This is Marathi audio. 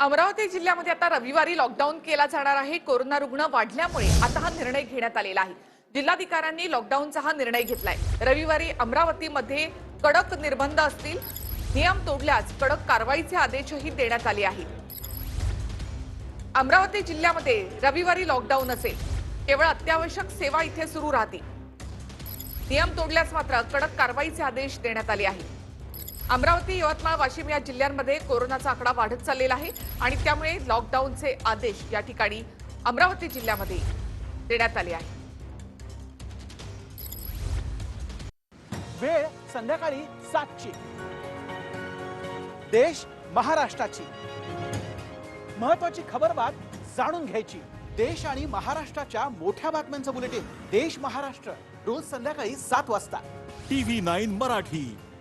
अमरावती जिल्ह्यामध्ये आता रविवारी लॉकडाऊन केला जाणार आहे. कोरोना रुग्ण वाढल्यामुळे आता हा निर्णय घेण्यात आलेला आहे. जिल्हाधिकाऱ्यांनी लॉकडाऊनचा हा निर्णय घेतलाय. रविवारी अमरावतीमध्ये कडक निर्बंध असतील. नियम तोडल्यास कडक कारवाईचे आदेशही देण्यात आले आहेत. अमरावती जिल्ह्यामध्ये रविवारी लॉकडाऊन असेल. केवळ अत्यावश्यक सेवा इथे सुरू राहतील. नियम तोडल्यास मात्र कडक कारवाईचे आदेश देण्यात आले आहेत. अमरावती यवतमाळ वाशिम या जिल्ह्यांमध्ये कोरोनाचा आकडा वाढत चाललेला आहे आणि त्यामुळे लॉकडाऊनचे आदेश या ठिकाणी अमरावती जिल्ह्यामध्ये देण्यात आले आहे वेळ संध्याकाळी सातची. देश महाराष्ट्राची. महत्वाची खबरबात जाणून घ्यायची. देश आणि महाराष्ट्राच्या मोठ्या बातम्यांचं बुलेटिन. देश महाराष्ट्र रोज संध्याकाळी सात वाजता. TV nine Marathi.